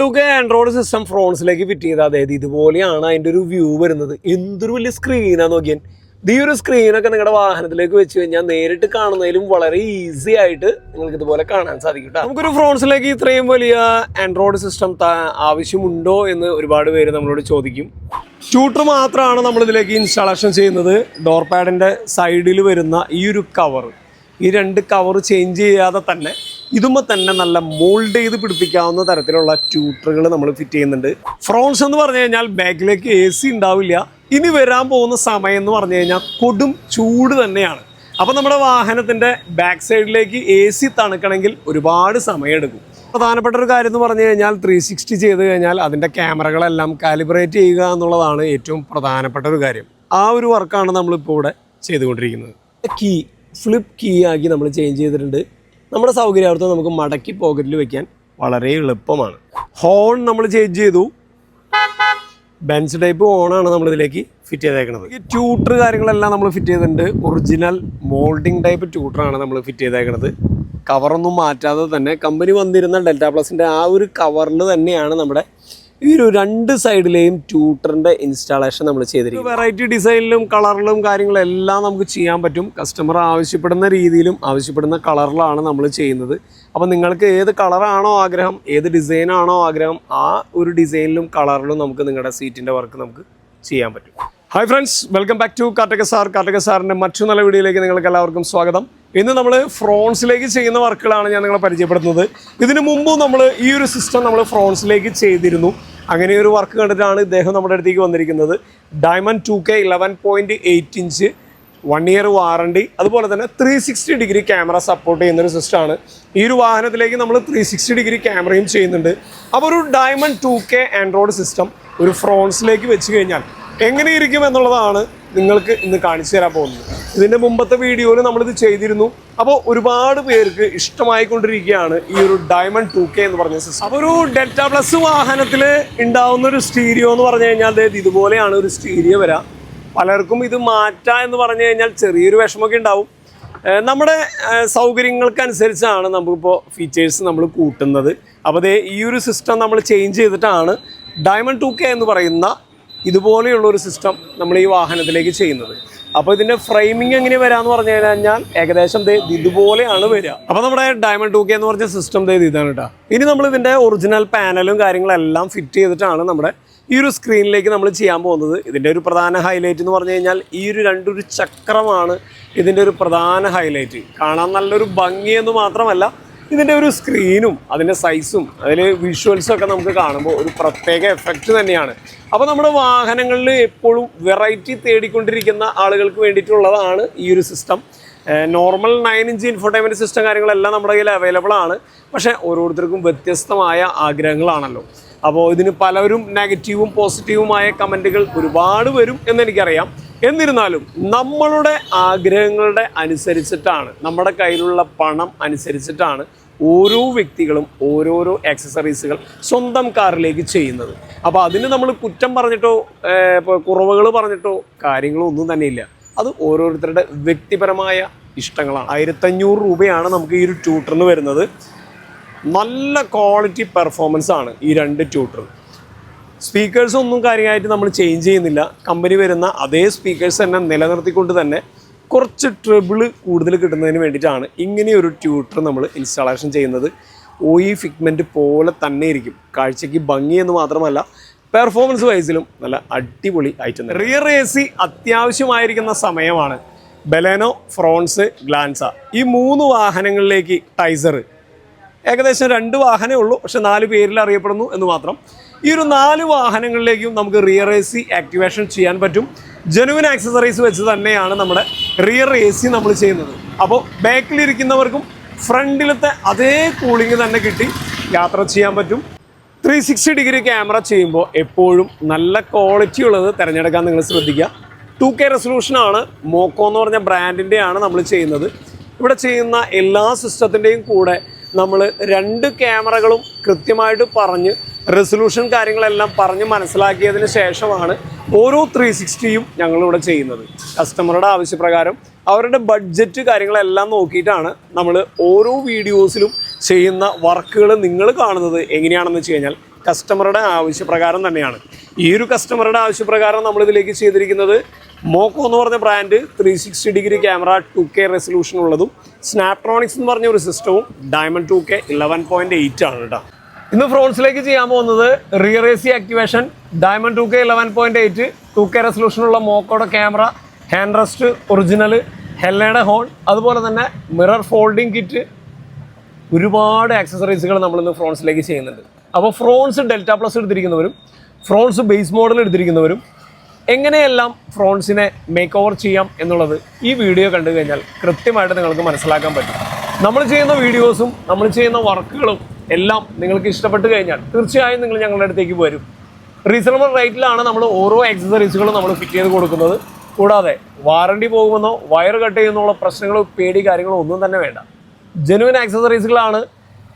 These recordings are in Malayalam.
ടൂക്കെ ആൻഡ്രോയിഡ് സിസ്റ്റം ഫ്രോൺസിലേക്ക് ഫിറ്റ് ചെയ്ത് അതായത് ഇതുപോലെയാണ് അതിന്റെ ഒരു വ്യൂ വരുന്നത്. എന്തൊരു വലിയ സ്ക്രീനാണ് നോക്കിയാൽ ഈ ഒരു സ്ക്രീനൊക്കെ നിങ്ങളുടെ വാഹനത്തിലേക്ക് വെച്ച് കഴിഞ്ഞാൽ നേരിട്ട് കാണുന്നതിലും വളരെ ഈസി ആയിട്ട് നിങ്ങൾക്ക് ഇതുപോലെ കാണാൻ സാധിക്കും. നമുക്കൊരു ഫ്രോൺസിലേക്ക് ഇത്രയും വലിയ ആൻഡ്രോയിഡ് സിസ്റ്റം ആവശ്യമുണ്ടോ എന്ന് ഒരുപാട് പേര് നമ്മളോട് ചോദിക്കും. ഷൂട്ടർ മാത്രമാണ് നമ്മളിതിലേക്ക് ഇൻസ്റ്റാളേഷൻ ചെയ്യുന്നത്. ഡോർ പാഡിന്റെ സൈഡിൽ വരുന്ന ഈ ഒരു കവർ ഈ രണ്ട് കവർ ചേഞ്ച് ചെയ്യാതെ തന്നെ ഇതുമ്പോൾ തന്നെ നല്ല മോൾഡ് ചെയ്ത് പിടിപ്പിക്കാവുന്ന തരത്തിലുള്ള ട്യൂട്ടറുകൾ നമ്മൾ ഫിറ്റ് ചെയ്യുന്നുണ്ട്. ഫ്രോൺസ് എന്ന് പറഞ്ഞു കഴിഞ്ഞാൽ ബാക്കിലേക്ക് എ സി ഉണ്ടാവില്ല. ഇനി വരാൻ പോകുന്ന സമയം എന്ന് പറഞ്ഞു കഴിഞ്ഞാൽ കൊടും ചൂട് തന്നെയാണ്. അപ്പോൾ നമ്മുടെ വാഹനത്തിന്റെ ബാക്ക് സൈഡിലേക്ക് എ സി തണുക്കണമെങ്കിൽ ഒരുപാട് സമയമെടുക്കും. പ്രധാനപ്പെട്ട ഒരു കാര്യം എന്ന് പറഞ്ഞു കഴിഞ്ഞാൽ ത്രീ സിക്സ്റ്റി ചെയ്ത് കഴിഞ്ഞാൽ അതിന്റെ ക്യാമറകളെല്ലാം കാലിബ്രേറ്റ് ചെയ്യുക എന്നുള്ളതാണ് ഏറ്റവും പ്രധാനപ്പെട്ട ഒരു കാര്യം. ആ ഒരു വർക്കാണ് നമ്മളിപ്പോൾ ഇവിടെ ചെയ്തുകൊണ്ടിരിക്കുന്നത്. കീ ഫ്ലിപ്പ് കീ ആക്കി നമ്മൾ ചേഞ്ച് ചെയ്തിട്ടുണ്ട്. നമ്മുടെ സൗകര്യാർത്ഥം നമുക്ക് മടക്കി പോക്കറ്റിൽ വെക്കാൻ വളരെ എളുപ്പമാണ്. ഹോൺ നമ്മൾ ചേഞ്ച് ചെയ്തു. ബെൻസ് ടൈപ്പ് ഓണാണ് നമ്മൾ ഇതിലേക്ക് ഫിറ്റ് ചെയ്തേക്കുന്നത് ഈ ട്യൂട്ടർ കാര്യങ്ങളെല്ലാം നമ്മൾ ഫിറ്റ് ചെയ്തിട്ടുണ്ട്. ഒറിജിനൽ മോൾഡിംഗ് ടൈപ്പ് ട്യൂട്ടറാണ് നമ്മൾ ഫിറ്റ് ചെയ്തേക്കുന്നത് കവറൊന്നും മാറ്റാതെ തന്നെ കമ്പനി വന്നിരുന്ന ഡെൽറ്റ പ്ലസിന്റെ ആ ഒരു കവറിൽ തന്നെയാണ് നമ്മുടെ ഈ ഒരു രണ്ട് സൈഡിലെയും ട്യൂട്ടറിന്റെ ഇൻസ്റ്റാളേഷൻ നമ്മൾ ചെയ്തിരിക്കും വെറൈറ്റി ഡിസൈനിലും കളറിലും കാര്യങ്ങളും എല്ലാം നമുക്ക് ചെയ്യാൻ പറ്റും. കസ്റ്റമർ ആവശ്യപ്പെടുന്ന രീതിയിലും ആവശ്യപ്പെടുന്ന കളറിലാണ് നമ്മൾ ചെയ്യുന്നത്. അപ്പോൾ നിങ്ങൾക്ക് ഏത് കളറാണോ ആഗ്രഹം ഏത് ഡിസൈനാണോ ആഗ്രഹം ആ ഒരു ഡിസൈനിലും കളറിലും നമുക്ക് നിങ്ങളുടെ സീറ്റിന്റെ വർക്ക് നമുക്ക് ചെയ്യാൻ പറ്റും. Hi friends welcome back to Kartaka sir Kartaka സാറിന്റെ മറ്റു നല്ല വീഡിയോയിലേക്ക് നിങ്ങൾക്ക് എല്ലാവർക്കും സ്വാഗതം. ഇന്ന് നമ്മൾ ഫ്രോൺസിലേക്ക് ചെയ്യുന്ന വർക്കുകളാണ് ഞാൻ നിങ്ങളെ പരിചയപ്പെടുത്തുന്നത്. ഇതിനു മുമ്പ് നമ്മൾ ഈ ഒരു സിസ്റ്റം നമ്മൾ ഫ്രോൺസിലേക്ക് ചെയ്തിരുന്നു. അങ്ങനെ ഒരു വർക്ക് കണ്ടിട്ടാണ് ഇദ്ദേഹം നമ്മുടെ അടുത്തേക്ക് വന്നിരിക്കുന്നത്. Diamond two K eleven point eight inch one year warranty അതുപോലെ തന്നെ three sixty degree camera support ചെയ്യുന്ന ഒരു സിസ്റ്റമാണ് ഈ ഒരു വാഹനത്തിലേക്ക് നമ്മൾ ത്രീ സിക്സ്റ്റി ഡിഗ്രി ക്യാമറയും ചെയ്യുന്നുണ്ട്. അപ്പോൾ ഒരു diamond two K android system ഒരു ഫ്രോൺസിലേക്ക് വെച്ച് കഴിഞ്ഞാൽ എങ്ങനെയിരിക്കും എന്നുള്ളതാണ് നിങ്ങൾക്ക് ഇന്ന് കാണിച്ചു തരാൻ പോകുന്നത്. ഇതിന്റെ മുമ്പത്തെ വീഡിയോയിൽ നമ്മളിത് ചെയ്തിരുന്നു. അപ്പോൾ ഒരുപാട് പേർക്ക് ഇഷ്ടമായിക്കൊണ്ടിരിക്കുകയാണ് ഈ ഒരു ഡയമണ്ട് ടു കെ എന്ന് പറഞ്ഞ സിസ്റ്റം അപ്പോൾ ഒരു ഡെൽറ്റ പ്ലസ് വാഹനത്തിൽ ഉണ്ടാവുന്ന ഒരു സ്റ്റീരിയോ എന്ന് പറഞ്ഞു കഴിഞ്ഞാൽ അതായത് ഇതുപോലെയാണ് ഒരു സ്റ്റീരിയോ വരാം. പലർക്കും ഇത് മാറ്റാം എന്ന് പറഞ്ഞു കഴിഞ്ഞാൽ ചെറിയൊരു വിഷമമൊക്കെ ഉണ്ടാവും. നമ്മുടെ സൗകര്യങ്ങൾക്കനുസരിച്ചാണ് നമുക്കിപ്പോൾ ഫീച്ചേഴ്സ് നമ്മൾ കൂട്ടുന്നത്. അപ്പോൾ ഈ ഒരു സിസ്റ്റം നമ്മൾ ചേഞ്ച് ചെയ്തിട്ടാണ് ഡയമണ്ട് ടു കെ എന്ന് പറയുന്ന ഇതുപോലെയുള്ള ഒരു സിസ്റ്റം നമ്മൾ ഈ വാഹനത്തിലേക്ക് ചെയ്യുന്നത്. അപ്പോൾ ഇതിന്റെ ഫ്രെയിമിംഗ് എങ്ങനെ വരാമെന്ന് പറഞ്ഞു കഴിഞ്ഞാൽ ഏകദേശം ഇതുപോലെയാണ് വരിക. അപ്പോൾ നമ്മുടെ ഡയമണ്ട് ടു കെ എന്ന് പറഞ്ഞ സിസ്റ്റം ഇതാണ് കേട്ടോ ഇനി നമ്മൾ ഇതിന്റെ ഒറിജിനൽ പാനലും കാര്യങ്ങളെല്ലാം ഫിറ്റ് ചെയ്തിട്ടാണ് നമ്മുടെ ഈ ഒരു സ്ക്രീനിലേക്ക് നമ്മൾ ചെയ്യാൻ പോകുന്നത്. ഇതിന്റെ ഒരു പ്രധാന ഹൈലൈറ്റ് എന്ന് പറഞ്ഞു കഴിഞ്ഞാൽ ഈ ഒരു രണ്ടൊരു ചക്രമാണ് ഇതിന്റെ ഒരു പ്രധാന ഹൈലൈറ്റ് കാണാൻ നല്ലൊരു ഭംഗിയെന്ന് മാത്രമല്ല ഇതിന്റെ ഒരു സ്ക്രീനും അതിന്റെ സൈസും അതിൽ വിഷ്വൽസും ഒക്കെ നമുക്ക് കാണുമ്പോൾ ഒരു പ്രത്യേക എഫക്റ്റ് തന്നെയാണ്. അപ്പോൾ നമ്മുടെ വാഹനങ്ങളിൽ എപ്പോഴും വെറൈറ്റി തേടിക്കൊണ്ടിരിക്കുന്ന ആളുകൾക്ക് വേണ്ടിയിട്ടുള്ളതാണ് ഈ ഒരു system normal nine inch infotainment system കാര്യങ്ങളെല്ലാം നമ്മുടെ കയ്യിൽ അവൈലബിൾ ആണ്. പക്ഷേ ഓരോരുത്തർക്കും വ്യത്യസ്തമായ ആഗ്രഹങ്ങളാണല്ലോ. അപ്പോൾ ഇതിന് പലരും നെഗറ്റീവും പോസിറ്റീവുമായ കമന്റുകൾ ഒരുപാട് വരും എന്നെനിക്കറിയാം. എന്നിരുന്നാലും നമ്മളുടെ ആഗ്രഹങ്ങളുടെ അനുസരിച്ചിട്ടാണ് നമ്മുടെ കയ്യിലുള്ള പണം അനുസരിച്ചിട്ടാണ് ഓരോ വ്യക്തികളും ഓരോരോ ആക്സസറീസുകൾ സ്വന്തം കാറിലേക്ക് ചെയ്യുന്നത്. അപ്പോൾ അതിന് നമ്മൾ കുറ്റം പറഞ്ഞിട്ടോ കുറവുകൾ പറഞ്ഞിട്ടോ കാര്യങ്ങളോ ഒന്നും ഇല്ല. അത് ഓരോരുത്തരുടെ വ്യക്തിപരമായ ഇഷ്ടങ്ങളാണ്. ആയിരത്തഞ്ഞൂറ് രൂപയാണ് നമുക്ക് ഈ ഒരു ട്യൂട്ടറിന് വരുന്നത്. നല്ല ക്വാളിറ്റി പെർഫോമൻസ് ആണ് ഈ രണ്ട് ട്യൂട്ടർ സ്പീക്കേഴ്സ് ഒന്നും കാര്യമായിട്ട് നമ്മൾ ചേഞ്ച് ചെയ്യുന്നില്ല. കമ്പനി വരുന്ന അതേ സ്പീക്കേഴ്സ് തന്നെ നിലനിർത്തിക്കൊണ്ട് തന്നെ കുറച്ച് ട്രിബിൾ കൂടുതൽ കിട്ടുന്നതിന് വേണ്ടിയിട്ടാണ് ഇങ്ങനെയൊരു ട്യൂട്ടർ നമ്മൾ ഇൻസ്റ്റാളേഷൻ ചെയ്യുന്നത്. ഒ ഇ ഫിഗ്മെന്റ് പോലെ തന്നെ ഇരിക്കും. കാഴ്ചയ്ക്ക് ഭംഗി എന്ന് മാത്രമല്ല പെർഫോമൻസ് വൈസിലും നല്ല അടിപൊളി ആയിട്ടുണ്ട് റിയർ എ സി അത്യാവശ്യമായിരിക്കുന്ന സമയമാണ്. ബലേനോ ഫ്രോൺസ് ഗ്ലാൻസ ഈ മൂന്ന് വാഹനങ്ങളിലേക്ക് ടൈസർ ഏകദേശം രണ്ട് വാഹനമേ ഉള്ളൂ. പക്ഷെ നാല് പേരിൽ അറിയപ്പെടുന്നു എന്ന് മാത്രം. ഈ ഒരു നാല് വാഹനങ്ങളിലേക്കും നമുക്ക് റിയർ എ സി ആക്ടിവേഷൻ ചെയ്യാൻ പറ്റും. ജനുവിൻ ആക്സസറീസ് വെച്ച് തന്നെയാണ് നമ്മുടെ റിയർ എ സി നമ്മൾ ചെയ്യുന്നത്. അപ്പോൾ ബാക്കിലിരിക്കുന്നവർക്കും ഫ്രണ്ടിലത്തെ അതേ കൂളിംഗ് തന്നെ കിട്ടി യാത്ര ചെയ്യാൻ പറ്റും. ത്രീ സിക്സ്റ്റി ഡിഗ്രി ക്യാമറ ചെയ്യുമ്പോൾ എപ്പോഴും നല്ല ക്വാളിറ്റി ഉള്ളത് തിരഞ്ഞെടുക്കാൻ നിങ്ങൾ ശ്രദ്ധിക്കുക. ടു കെ റെസൊല്യൂഷനാണ് മോക്കോ എന്ന് പറഞ്ഞ ബ്രാൻഡിന്റെയാണ് നമ്മൾ ചെയ്യുന്നത്. ഇവിടെ ചെയ്യുന്ന എല്ലാ സിസ്റ്റത്തിന്റെയും കൂടെ നമ്മൾ രണ്ട് ക്യാമറകളും കൃത്യമായിട്ട് പറഞ്ഞ് റെസൊല്യൂഷൻ കാര്യങ്ങളെല്ലാം പറഞ്ഞ് മനസ്സിലാക്കിയതിന് ശേഷമാണ് ഓരോ ത്രീ സിക്സ്റ്റിയും ഞങ്ങളിവിടെ ചെയ്യുന്നത്. കസ്റ്റമറുടെ ആവശ്യപ്രകാരം അവരുടെ ബഡ്ജറ്റ് കാര്യങ്ങളെല്ലാം നോക്കിയിട്ടാണ് നമ്മൾ ഓരോ വീഡിയോസിലും ചെയ്യുന്ന വർക്കുകൾ നിങ്ങൾ കാണുന്നത് എങ്ങനെയാണെന്ന് വെച്ച് കഴിഞ്ഞാൽ കസ്റ്റമറുടെ ആവശ്യപ്രകാരം തന്നെയാണ്. ഈ ഒരു കസ്റ്റമറുടെ ആവശ്യപ്രകാരം നമ്മളിതിലേക്ക് ചെയ്തിരിക്കുന്നത് മോക്കോ എന്ന് പറഞ്ഞ brand three sixty degree camera two K resolution ഉള്ളതും സ്നാപ്ട്രോണിക്സ് എന്ന് പറഞ്ഞ ഒരു സിസ്റ്റവും diamond two K eleven point eight ആണ് കേട്ടോ. ഇന്ന് ഫ്രോൺസിലേക്ക് ചെയ്യാൻ പോകുന്നത് rear A C activation diamond two K eleven point eight two K റെസൊല്യൂഷനുള്ള മോക്കോടെ ക്യാമറ ഹാൻഡ് റെസ്റ്റ് ഒറിജിനൽ ഹെല്ലയുടെ ഹോൺ അതുപോലെ തന്നെ മിറർ ഫോൾഡിംഗ് കിറ്റ് ഒരുപാട് ആക്സസറീസുകൾ നമ്മളിന്ന് ഫ്രോൺസിലേക്ക് ചെയ്യുന്നുണ്ട്. അപ്പോൾ ഫ്രോൺസ് ഡെൽറ്റ പ്ലസ് എടുത്തിരിക്കുന്നവരും ഫ്രോൺസ് ബേസ് മോഡൽ എടുത്തിരിക്കുന്നവരും എങ്ങനെയെല്ലാം ഫ്രോൺസിനെ മേക്ക് ഓവർ ചെയ്യാം എന്നുള്ളത് ഈ വീഡിയോ കണ്ടു കഴിഞ്ഞാൽ കൃത്യമായിട്ട് നിങ്ങൾക്ക് മനസ്സിലാക്കാൻ പറ്റും. നമ്മൾ ചെയ്യുന്ന വീഡിയോസും നമ്മൾ ചെയ്യുന്ന വർക്കുകളും എല്ലാം നിങ്ങൾക്ക് ഇഷ്ടപ്പെട്ട് കഴിഞ്ഞാൽ തീർച്ചയായും നിങ്ങൾ ഞങ്ങളുടെ അടുത്തേക്ക് വരും. റീസണബിൾ റേറ്റിലാണ് നമ്മൾ ഓരോ ആക്സസറീസുകളും നമ്മൾ ഫിറ്റ് ചെയ്ത് കൊടുക്കുന്നത്. കൂടാതെ വാറണ്ടി പോകുമെന്നോ വയർ കട്ട് ചെയ്യുന്നുള്ള പ്രശ്നങ്ങളോ പേടി കാര്യങ്ങളോ ഒന്നും തന്നെ വേണ്ട. ജെനുവിൻ ആക്സസറീസുകളാണ്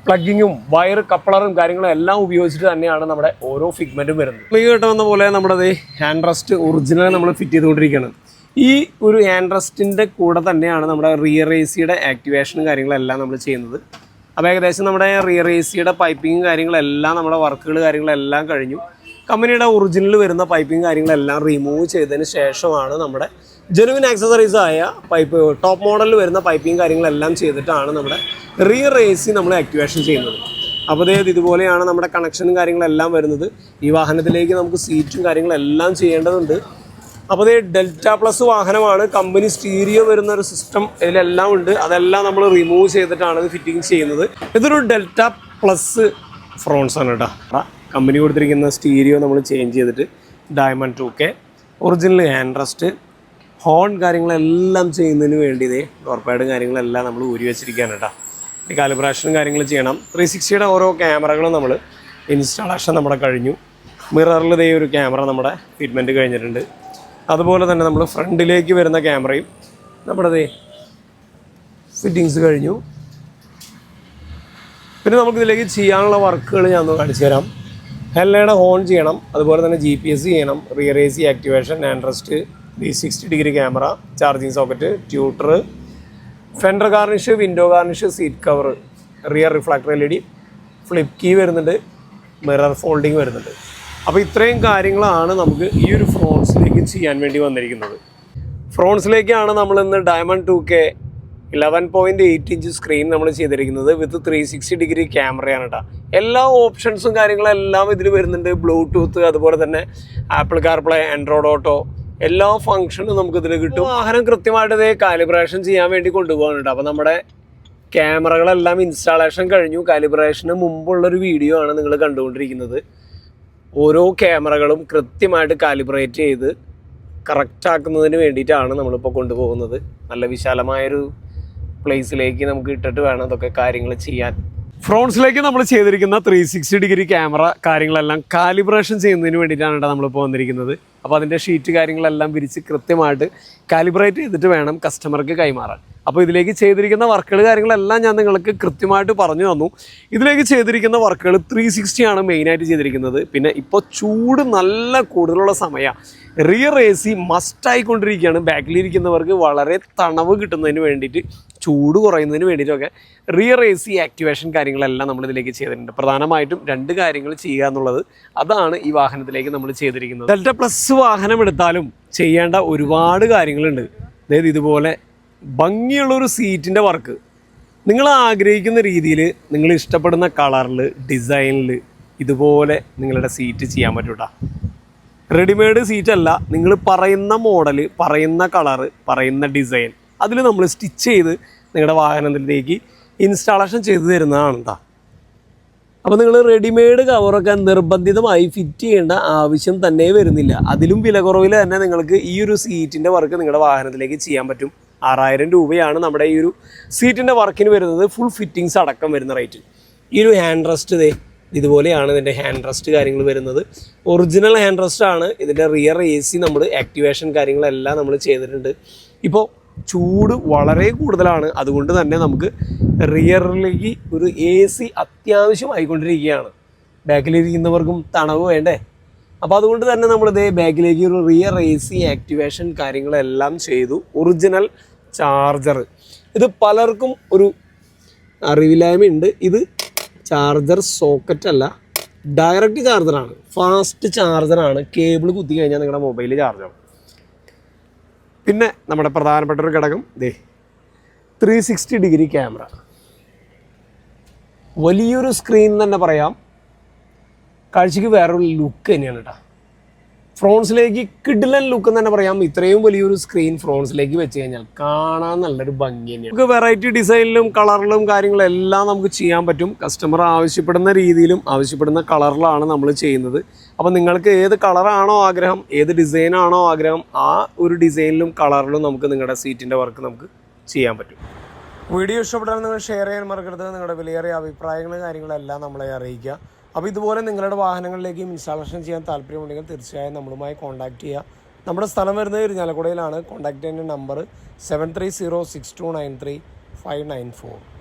പ്ലഗിങ്ങും വയർ കപ്പളറും കാര്യങ്ങളും എല്ലാം ഉപയോഗിച്ചിട്ട് തന്നെയാണ് നമ്മുടെ ഓരോ ഫിഗ്മെന്റും വരുന്നത്. പ്ലഗ് കിട്ടുന്ന പോലെ നമ്മുടെ ഹാൻഡ് റെസ്റ്റ് ഒറിജിനൽ നമ്മൾ ഫിറ്റ് ചെയ്തുകൊണ്ടിരിക്കുകയാണ് ഈ ഒരു ഹാൻഡ് റെസ്റ്റിന്റെ കൂടെ തന്നെയാണ് നമ്മുടെ റിയർ എ സിയുടെ ആക്ടിവേഷനും കാര്യങ്ങളെല്ലാം നമ്മൾ ചെയ്യുന്നത്. അപ്പോൾ ഏകദേശം നമ്മുടെ റിയർ എ സിയുടെ പൈപ്പിങ്ങും കാര്യങ്ങളെല്ലാം നമ്മുടെ വർക്കുകൾ കാര്യങ്ങളെല്ലാം കഴിഞ്ഞു. കമ്പനിയുടെ ഒറിജിനൽ വരുന്ന പൈപ്പിംഗ് കാര്യങ്ങളെല്ലാം റിമൂവ് ചെയ്തതിന് ശേഷമാണ് നമ്മുടെ ജെനുവിൻ ആക്സസറീസ് ആയ പൈപ്പ് ടോപ്പ് മോഡലിൽ വരുന്ന പൈപ്പിംഗ് കാര്യങ്ങളെല്ലാം ചെയ്തിട്ടാണ് നമ്മുടെ റിയർ എ സി നമ്മൾ ആക്ടിവേഷൻ ചെയ്യുന്നത്. അപ്പോൾ അതായത് ഇതുപോലെയാണ് നമ്മുടെ കണക്ഷനും കാര്യങ്ങളെല്ലാം വരുന്നത്. ഈ വാഹനത്തിലേക്ക് നമുക്ക് സീറ്റും കാര്യങ്ങളെല്ലാം ചെയ്യേണ്ടതുണ്ട്. അപ്പോൾ അത് ഡെൽറ്റ പ്ലസ് വാഹനമാണ്. കമ്പനി സ്റ്റീരിയോ വരുന്ന ഒരു സിസ്റ്റം ഇതിലെല്ലാം ഉണ്ട്. അതെല്ലാം നമ്മൾ റിമൂവ് ചെയ്തിട്ടാണ് ഇത് ഫിറ്റിംഗ് ചെയ്യുന്നത്. ഇതൊരു ഡെൽറ്റ പ്ലസ് ഫ്രോൺസ് ആണ് കേട്ടോ കമ്പനി കൊടുത്തിരിക്കുന്ന സ്റ്റീരിയോ നമ്മൾ ചേഞ്ച് ചെയ്തിട്ട് diamond two K original hand rest horn കാര്യങ്ങളെല്ലാം ചെയ്യുന്നതിന് വേണ്ടി ഇതേ ഡോർപാഡും കാര്യങ്ങളെല്ലാം നമ്മൾ ഊരി വെച്ചിരിക്കുകയാണ് കേട്ടോ ഈ കാലിബ്രേഷനും കാര്യങ്ങൾ ചെയ്യണം. ത്രീ സിക്സ്റ്റിയുടെ ഓരോ ക്യാമറകളും നമ്മൾ ഇൻസ്റ്റാളേഷൻ നമ്മുടെ കഴിഞ്ഞു. മിററിൽ ഇതേ ഒരു ക്യാമറ നമ്മുടെ ഫിറ്റ്മെന്റ് കഴിഞ്ഞിട്ടുണ്ട്. അതുപോലെ തന്നെ നമ്മൾ ഫ്രണ്ടിലേക്ക് വരുന്ന ക്യാമറയും നമ്മുടെ ഫിറ്റിങ്സ് കഴിഞ്ഞു. പിന്നെ നമുക്ക് ഇതിലേക്ക് ചെയ്യാനുള്ള വർക്കുകൾ ഞാൻ ഒന്ന് കാണിച്ചു തരാം. ഹെല്ലയുടെ ഹോൺ ചെയ്യണം അതുപോലെ തന്നെ ജി പി എസ് ചെയ്യണം rear A C activation and rest sixty degree camera charging socket tutor fender garnish window garnish seat cover rear reflector L E D flip key വരുന്നുണ്ട് മിറർ ഫോൾഡിങ് വരുന്നുണ്ട്. അപ്പോൾ ഇത്രയും കാര്യങ്ങളാണ് നമുക്ക് ഈ ഒരു ഫ്രോൺസിലേക്ക് ചെയ്യാൻ വേണ്ടി വന്നിരിക്കുന്നത്. ഫ്രോൺസിലേക്കാണ് നമ്മൾ ഇന്ന് diamond two K eleven point eight inch screen നമ്മൾ ചെയ്തിരിക്കുന്നത് വിത്ത് ത്രീ സിക്സ്റ്റി ഡിഗ്രി ക്യാമറയാണ് കേട്ടോ എല്ലാ ഓപ്ഷൻസും കാര്യങ്ങളും എല്ലാം ഇതിൽ വരുന്നുണ്ട്. ബ്ലൂടൂത്ത് അതുപോലെ തന്നെ ആപ്പിൾ കാർപ്ലേ ആൻഡ്രോയിഡ് ഓട്ടോ എല്ലാ ഫങ്ഷനും നമുക്ക് ഇതിൽ കിട്ടും. വാഹനം കൃത്യമായിട്ട് ഇതേ കാലിബ്രേഷൻ ചെയ്യാൻ വേണ്ടി കൊണ്ടുപോകാൻ കേട്ടോ അപ്പോൾ നമ്മുടെ ക്യാമറകളെല്ലാം ഇൻസ്റ്റാളേഷൻ കഴിഞ്ഞു. കാലിബ്രേഷന് മുമ്പുള്ളൊരു വീഡിയോ ആണ് നിങ്ങൾ കണ്ടുകൊണ്ടിരിക്കുന്നത്. ഓരോ ക്യാമറകളും കൃത്യമായിട്ട് കാലിബ്രേറ്റ് ചെയ്ത് കറക്റ്റ് ആക്കുന്നതിന് വേണ്ടിയിട്ടാണ് നമ്മളിപ്പോൾ കൊണ്ടുപോകുന്നത്. നല്ല വിശാലമായൊരു പ്ലേസിലേക്ക് നമുക്ക് ഇട്ടിട്ട് വേണം അതൊക്കെ കാര്യങ്ങൾ ചെയ്യാൻ. ഫ്രോൺസിലേക്ക് നമ്മൾ ചെയ്തിരിക്കുന്ന ത്രീ സിക്സ്റ്റി ഡിഗ്രി ക്യാമറ കാര്യങ്ങളെല്ലാം കാലിബ്രേഷൻ ചെയ്യുന്നതിന് വേണ്ടിയിട്ടാണ് നമ്മളിപ്പോൾ വന്നിരിക്കുന്നത്. അപ്പോൾ അതിന്റെ ഷീറ്റ് കാര്യങ്ങളെല്ലാം വിരിച്ച് കൃത്യമായിട്ട് കാലിബ്രേറ്റ് ചെയ്തിട്ട് വേണം കസ്റ്റമർക്ക് കൈമാറാൻ. അപ്പോൾ ഇതിലേക്ക് ചെയ്തിരിക്കുന്ന വർക്കുകൾ കാര്യങ്ങളെല്ലാം ഞാൻ നിങ്ങൾക്ക് കൃത്യമായിട്ട് പറഞ്ഞു തന്നു. ഇതിലേക്ക് ചെയ്തിരിക്കുന്ന വർക്കുകൾ ത്രീ സിക്സ്റ്റി ആണ് മെയിനായിട്ട് ചെയ്തിരിക്കുന്നത്. പിന്നെ ഇപ്പോൾ ചൂട് നല്ല കൂടുതലുള്ള സമയമാണ് റിയർ എ സി മസ്റ്റായിക്കൊണ്ടിരിക്കുകയാണ് ബാക്കിലിരിക്കുന്നവർക്ക് വളരെ തണവ് കിട്ടുന്നതിന് വേണ്ടിയിട്ട് ചൂട് കുറയുന്നതിന് വേണ്ടിയിട്ടൊക്കെ റിയർ എ സി ആക്ടിവേഷൻ കാര്യങ്ങളെല്ലാം നമ്മൾ ഇതിലേക്ക് ചെയ്തിട്ടുണ്ട്. പ്രധാനമായിട്ടും രണ്ട് കാര്യങ്ങൾ ചെയ്യുക എന്നുള്ളത് അതാണ് ഈ വാഹനത്തിലേക്ക് നമ്മൾ ചെയ്തിരിക്കുന്നത്. ഡെൽറ്റ പ്ലസ് വാഹനം എടുത്താലും ചെയ്യേണ്ട ഒരുപാട് കാര്യങ്ങളുണ്ട്. അതായത് ഇതുപോലെ ഭംഗിയുള്ളൊരു സീറ്റിന്റെ വർക്ക്. നിങ്ങൾ ആഗ്രഹിക്കുന്ന രീതിയിൽ നിങ്ങൾ ഇഷ്ടപ്പെടുന്ന കളറിൽ ഡിസൈനിൽ ഇതുപോലെ നിങ്ങളുടെ സീറ്റ് ചെയ്യാൻ പറ്റൂട്ടാ. റെഡിമെയ്ഡ് സീറ്റല്ല നിങ്ങൾ പറയുന്ന മോഡൽ പറയുന്ന കളറ് പറയുന്ന ഡിസൈൻ. അതിൽ നമ്മൾ സ്റ്റിച്ച് ചെയ്ത് നിങ്ങളുടെ വാഹനത്തിലേക്ക് ഇൻസ്റ്റാളേഷൻ ചെയ്തു തരുന്നതാണ് കേട്ടോ അപ്പോൾ നിങ്ങൾ റെഡിമെയ്ഡ് കവറൊക്കെ നിർബന്ധിതമായി ഫിറ്റ് ചെയ്യേണ്ട ആവശ്യം തന്നെ വരുന്നില്ല. അതിലും വില കുറവിൽ തന്നെ നിങ്ങൾക്ക് ഈ ഒരു സീറ്റിന്റെ വർക്ക് നിങ്ങളുടെ വാഹനത്തിലേക്ക് ചെയ്യാൻ പറ്റും. ആറായിരം രൂപയാണ് നമ്മുടെ ഈ ഒരു സീറ്റിന്റെ വർക്കിന് വരുന്നത്. ഫുൾ ഫിറ്റിങ്സ് അടക്കം വരുന്ന റേറ്റ് ഈ ഒരു ഹാൻഡ് റെസ്റ്റ് ഇതേ ഇതുപോലെയാണ് ഇതിന്റെ ഹാൻഡ് റെസ്റ്റ് കാര്യങ്ങൾ വരുന്നത്. ഒറിജിനൽ ഹാൻഡ് റെസ്റ്റ് ആണ്. ഇതിന്റെ റിയർ എ സി നമ്മൾ ആക്ടിവേഷൻ കാര്യങ്ങളെല്ലാം നമ്മൾ ചെയ്തിട്ടുണ്ട്. ഇപ്പോൾ ചൂട് വളരെ കൂടുതലാണ്. അതുകൊണ്ട് തന്നെ നമുക്ക് റിയറിലേക്ക് ഒരു എ സി അത്യാവശ്യമായിക്കൊണ്ടിരിക്കുകയാണ്. ബാക്കിലിരിക്കുന്നവർക്കും തണവ് വേണ്ടേ? അപ്പോൾ അതുകൊണ്ട് തന്നെ നമ്മൾ ഇതേ ബാക്കിലേക്ക് ഒരു റിയർ എ സി ആക്ടിവേഷൻ കാര്യങ്ങളെല്ലാം ചെയ്തു. ഒറിജിനൽ ചാർജർ ഇത് പലർക്കും ഒരു അറിവില്ലായ്മയുണ്ട്. ഇത് ചാർജർ സോക്കറ്റ് അല്ല ഡയറക്റ്റ് ചാർജറാണ് ഫാസ്റ്റ് ചാർജറാണ് കേബിൾ കുത്തി കഴിഞ്ഞാൽ നിങ്ങളുടെ മൊബൈൽ ചാർജ് ആവും. പിന്നെ നമ്മുടെ പ്രധാനപ്പെട്ട ഒരു ഘടകം ദേ ത്രീ സിക്സ്റ്റി ഡിഗ്രി ക്യാമറ വലിയൊരു സ്ക്രീൻ തന്നെ പറയാം. കാഴ്ചയ്ക്ക് വേറൊരു ലുക്ക് തന്നെയാണ് കേട്ടോ ഫ്രോൺസിലേക്ക് കിഡിലൻ ലുക്ക് എന്ന് തന്നെ പറയാം. ഇത്രയും വലിയൊരു സ്ക്രീൻ ഫ്രോൺസിലേക്ക് വെച്ച് കഴിഞ്ഞാൽ കാണാൻ നല്ലൊരു ഭംഗി നമുക്ക് വെറൈറ്റി ഡിസൈനിലും കളറിലും കാര്യങ്ങളും എല്ലാം നമുക്ക് ചെയ്യാൻ പറ്റും. കസ്റ്റമർ ആവശ്യപ്പെടുന്ന രീതിയിലും ആവശ്യപ്പെടുന്ന കളറിലാണ് നമ്മൾ ചെയ്യുന്നത്. അപ്പോൾ നിങ്ങൾക്ക് ഏത് കളറാണോ ആഗ്രഹം ഏത് ഡിസൈനാണോ ആഗ്രഹം ആ ഒരു ഡിസൈനിലും കളറിലും നമുക്ക് നിങ്ങളുടെ സീറ്റിന്റെ വർക്ക് നമുക്ക് ചെയ്യാൻ പറ്റും. വീഡിയോ ഇഷ്ടപ്പെട്ടാൽ നിങ്ങൾ ഷെയർ ചെയ്യാൻ മറക്കരുത്. നിങ്ങളുടെ വിലയേറിയ അഭിപ്രായങ്ങളും കാര്യങ്ങളെല്ലാം നമ്മളെ അറിയിക്കുക. അപ്പോൾ ഇതുപോലെ നിങ്ങളുടെ വാഹനങ്ങളിലേക്കും ഇൻസ്റ്റാളേഷൻ ചെയ്യാൻ താല്പര്യമുണ്ടെങ്കിൽ തീർച്ചയായും നമ്മളുമായി കോൺടാക്റ്റ് ചെയ്യുക നമ്മുടെ സ്ഥലം വരുന്നത് ഇരിഞ്ഞാലക്കുടയിലാണ് കോൺടാക്ട് ചെയ്യുന്ന number seven three zero six two nine three five nine four